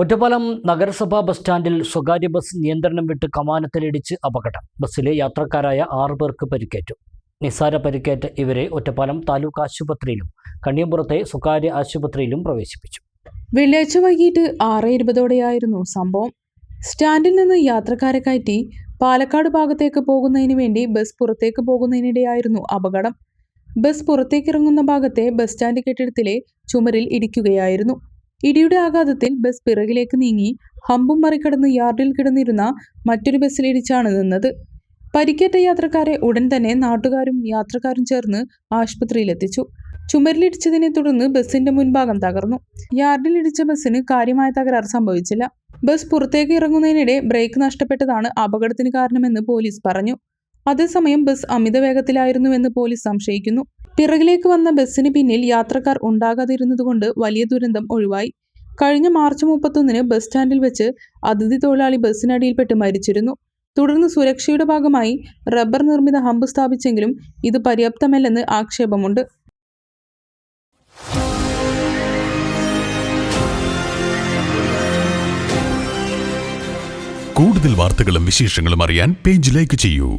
ഒറ്റപ്പാലം നഗരസഭാ ബസ് സ്റ്റാൻഡിൽ സ്വകാര്യ ബസ് നിയന്ത്രണം വിട്ട് കമാനത്തിലിടിച്ച് അപകടം. ബസ്സിലെ യാത്രക്കാരായ ആറു പേർക്ക് പരിക്കേറ്റു. നിസ്സാര പരിക്കേറ്റ ഇവരെ ഒറ്റപ്പാലം താലൂക്ക് ആശുപത്രിയിലും കണ്ണിയമ്പുറത്തെ സ്വകാര്യ ആശുപത്രിയിലും പ്രവേശിപ്പിച്ചു. വെള്ളിയാഴ്ച വൈകിട്ട് ആറ് ഇരുപതോടെയായിരുന്നു സംഭവം. സ്റ്റാൻഡിൽ നിന്ന് യാത്രക്കാരെ കയറ്റി പാലക്കാട് ഭാഗത്തേക്ക് പോകുന്നതിന് വേണ്ടി ബസ് പുറത്തേക്ക് പോകുന്നതിനിടെയായിരുന്നു അപകടം. ബസ് പുറത്തേക്കിറങ്ങുന്ന ഭാഗത്തെ ബസ് സ്റ്റാൻഡ് കെട്ടിടത്തിലെ ചുമരിൽ ഇടിക്കുകയായിരുന്നു. ഇടിയുടെ ആഘാതത്തിൽ ബസ് പിറകിലേക്ക് നീങ്ങി ഹമ്പും മറികടന്ന് യാർഡിൽ കിടന്നിരുന്ന മറ്റൊരു ബസ്സിലിടിച്ചാണ് നിന്നത്. പരിക്കേറ്റ യാത്രക്കാരെ ഉടൻ തന്നെ നാട്ടുകാരും യാത്രക്കാരും ചേർന്ന് ആശുപത്രിയിലെത്തിച്ചു ചുമരിലിടിച്ചതിനെ തുടർന്ന് ബസ്സിന്റെ മുൻഭാഗം തകർന്നു. യാർഡിൽ ഇടിച്ച ബസ്സിന് കാര്യമായ തകരാർ സംഭവിച്ചില്ല. ബസ് പുറത്തേക്ക് ഇറങ്ങുന്നതിനിടെ ബ്രേക്ക് നഷ്ടപ്പെട്ടതാണ് അപകടത്തിന് കാരണമെന്ന് പോലീസ് പറഞ്ഞു. അതേസമയം ബസ് അമിത വേഗത്തിലായിരുന്നുവെന്ന് പോലീസ് സംശയിക്കുന്നു. പിറകിലേക്ക് വന്ന ബസ്സിന് പിന്നിൽ യാത്രക്കാർ ഉണ്ടാകാതിരുന്നതുകൊണ്ട് വലിയ ദുരന്തം ഒഴിവായി. കഴിഞ്ഞ മാർച്ച് മുപ്പത്തൊന്നിന് ബസ് സ്റ്റാൻഡിൽ വെച്ച് അതിഥി തൊഴിലാളി ബസ്സിനടിയിൽപ്പെട്ട് മരിച്ചിരുന്നു. തുടർന്ന് സുരക്ഷയുടെ ഭാഗമായി റബ്ബർ നിർമ്മിത ഹമ്പ് സ്ഥാപിച്ചെങ്കിലും ഇത് പര്യാപ്തമല്ലെന്ന് ആക്ഷേപമുണ്ട്. കൂടുതൽ വാർത്തകളും വിശേഷങ്ങളും അറിയാൻ പേജ് ലൈക്ക് ചെയ്യൂ.